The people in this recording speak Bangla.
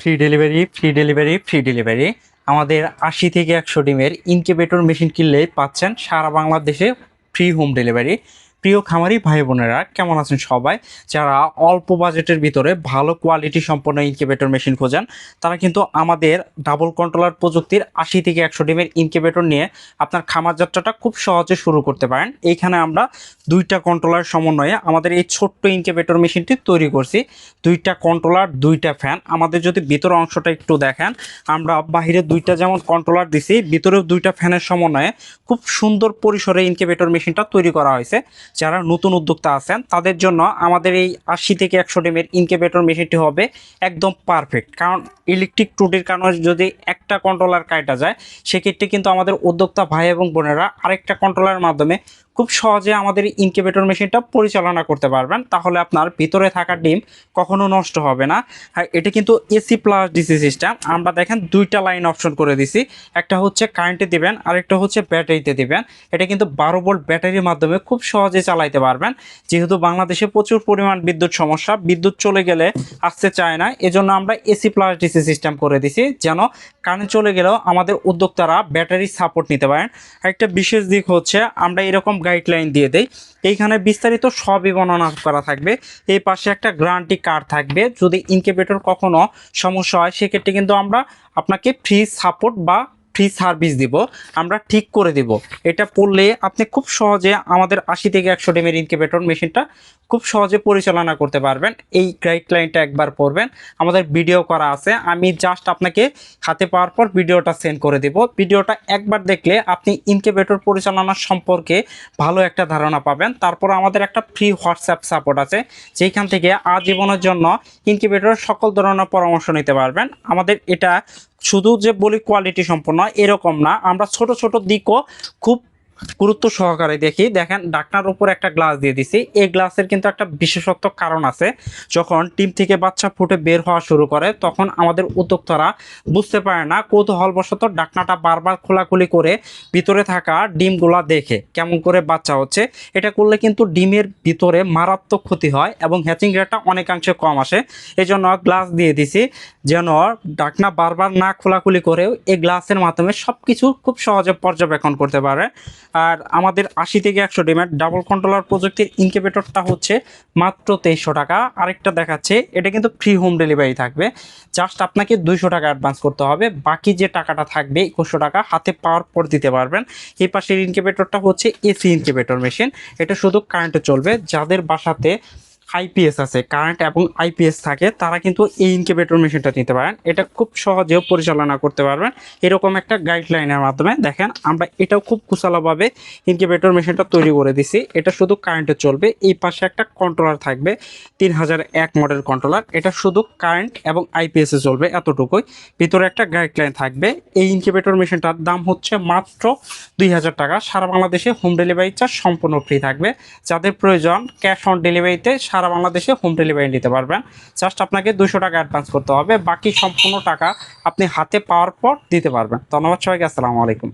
Free delivery free delivery free delivery আমাদের আশি থেকে একশো ডিমের ইনকিউবেটর মেশিন কিনলে পাচ্ছেন সারা বাংলাদেশে ফ্রি হোম ডেলিভারি প্রিয় খামারি ভাই বোনেরা, কেমন আছেন সবাই? যারা অল্প বাজেটের ভিতরে ভালো কোয়ালিটি সম্পন্ন ইনকিউবেটর মেশিন খোঁজেন, তারা কিন্তু আমাদের ডাবল কন্ট্রোলার প্রযুক্তির আশি থেকে একশো ডিমের ইনকিউবেটর নিয়ে আপনার খামার যাত্রাটা খুব সহজে শুরু করতে পারেন। এইখানে আমরা দুইটা কন্ট্রোলার সমন্বয়ে আমাদের এই ছোট্ট ইনকিউবেটর মেশিনটি তৈরি করছি। দুইটা কন্ট্রোলার দুইটা ফ্যান আমাদের যদি ভিতর অংশটা একটু দেখেন, আমরা বাহিরে দুইটা যেমন কন্ট্রোলার দিছি, ভিতরেও দুইটা ফ্যানের সমন্বয়ে খুব সুন্দর পরিসরে ইনকিউবেটর মেশিনটা তৈরি করা হয়েছে। যারা নতুন উদ্যোক্তা আছেন, তাদের জন্য আমাদের এই আশি থেকে একশো ডিমের ইনকিউবেটর মেশিনটি হবে একদম পারফেক্ট কারণ ইলেকট্রিক ত্রুটির কারণে যদি একটা কন্ট্রোলার কাটা যায়, সেক্ষেত্রে কিন্তু আমাদের উদ্যোক্তা ভাই এবং বোনেরা আরেকটা কন্ট্রোলারের মাধ্যমে খুব সহজে আমাদের ইনকিউবেটর মেশিনটা পরিচালনা করতে পারবেন। তাহলে আপনার ভিতরে থাকা ডিম কখনো নষ্ট হবে না। আর এটা কিন্তু এসি প্লাস ডিসি সিস্টেম আমরা দেখেন দুইটা লাইন অপশন করে দিছি। একটা হচ্ছে কারেন্টে দিবেন, আরেকটা হচ্ছে ব্যাটারিতে দিবেন। এটা কিন্তু বারো ভোল্ট ব্যাটারির মাধ্যমে খুব সহজে চালাইতে পারবেন। যেহেতু বাংলাদেশে প্রচুর পরিমাণ বিদ্যুৎ সমস্যা, বিদ্যুৎ চলে গেলে আসতে চায় না। এজন্য আমরা এসি প্লাস ডিসি সিস্টেম করে দিছি, যেন কারেন্ট চলে গেলেও আমাদের উদ্যোক্তারা ব্যাটারি সাপোর্ট নিতে পারেন। একটা বিশেষ দিক হচ্ছে, আমরা এরকম গাইডলাইন দিয়ে দেই। এইখানে বিস্তারিত সবই বর্ণনা করা থাকবে। এই পাশে একটা গ্যারান্টি কার্ড থাকবে। যদি ইনকিউবেটর কখনো সমস্যা হয়, সেক্ষেত্রে কিন্তু আমরা আপনাকে ফ্রি সাপোর্ট বা ফ্রি সার্ভিস দিব, আমরা ঠিক করে দিব। এটা পড়লে আপনি খুব সহজে আমাদের আশি থেকে একশো ডিমের ইনকিউবেটর মেশিনটা খুব সহজে পরিচালনা করতে পারবেন। এই গাইডলাইনটা একবার পড়বেন। আমাদের ভিডিও করা আছে। আমি জাস্ট আপনাকে হাতে পাওয়ার পর ভিডিওটা সেন্ড করে দেব। ভিডিওটা একবার দেখলে আপনি ইনকিউবেটর পরিচালনা সম্পর্কে ভালো একটা ধারণা পাবেন। তারপর আমাদের একটা ফ্রি হোয়াটসঅ্যাপ সাপোর্ট আছে। যেখান থেকে আজীবনের জন্য ইনকিউবেটর সকল ধরনের পরামর্শ নিতে পারবেন। আমাদের এটা শুধু যে বলি কোয়ালিটি সম্পন্ন এরকম না। আমরা ছোট ছোট দিকও খুব গুরুত্ব সহকারে দেখি। দেখেন, ডাকনার উপর একটা গ্লাস দিয়ে দিছি। এই গ্লাসের কিন্তু একটা বিশেষত্ব কারণ আছে। যখন টিম থেকে বাচ্চা ফুটে বের হওয়া শুরু করে, তখন আমাদের উদ্যোক্তারা বুঝতে পারে না কৌতূহলবশত ডাকনাটা বারবার খোলাখুলি করে ভিতরে থাকা ডিমগুলা দেখে কেমন করে বাচ্চা হচ্ছে। এটা করলে কিন্তু ডিমের ভিতরে মারাত্মক ক্ষতি হয় এবং হ্যাচিং রেটটা অনেকাংশে কম আসে। এই জন্য গ্লাস দিয়ে দিছি যেন ডাকনা বারবার না খোলাখুলি করেও এই গ্লাসের মাধ্যমে সব কিছু খুব সহজে পর্যবেক্ষণ করতে পারে। আর আমাদের আশি থেকে একশো ডিম্যাট ডাবল কন্ট্রোলার প্রযুক্তির ইনকিউবেটরটা হচ্ছে মাত্র তেইশশো টাকা। আরেকটা দেখাচ্ছে, এটা কিন্তু ফ্রি হোম ডেলিভারি থাকবে। জাস্ট আপনাকে দুইশো টাকা অ্যাডভান্স করতে হবে। বাকি যে টাকাটা থাকবে, একুশশো টাকা হাতে পাওয়ার পর দিতে পারবেন। এই পাশের ইনকিউবেটরটা হচ্ছে এসি ইনকিউবেটর মেশিন এটা শুধু কারেন্টে চলবে। যাদের বাসাতে আইপিএস আছে কারেন্ট এবং আইপিএস থাকে, তারা কিন্তু এই ইনকিউবেটর মেশিনটা নিতে পারেন। এটা খুব সহজেও পরিচালনা করতে পারবেন। এরকম একটা গাইডলাইনের মাধ্যমে দেখেন, আমরা এটাও খুব কুশালাভাবে ইনকিউবেটর মেশিনটা তৈরি করে দিছি। এটা শুধু কারেন্টে চলবে, এই পাশে একটা কন্ট্রোলার থাকবে, তিন হাজার এক মডেল কন্ট্রোলার এটা শুধু কারেন্ট এবং আইপিএসে চলবে এতটুকুই। ভিতরে একটা গাইডলাইন থাকবে। এই ইনকিউবেটর মেশিনটার দাম হচ্ছে মাত্র দুই হাজার টাকা। সারা বাংলাদেশে হোম ডেলিভারি চার্জ সম্পূর্ণ ফ্রি থাকবে। যাদের প্রয়োজন ক্যাশ অন ডেলিভারিতে সারা বাংলাদেশে হোম ডেলিভারি নিতে পারবেন। জাস্ট আপনাকে দুশো টাকা অ্যাডভান্স করতে হবে। বাকি সম্পূর্ণ টাকা আপনি হাতে পাওয়ার পর দিতে পারবেন। ধন্যবাদ সবাইকে, আসসালামু আলাইকুম।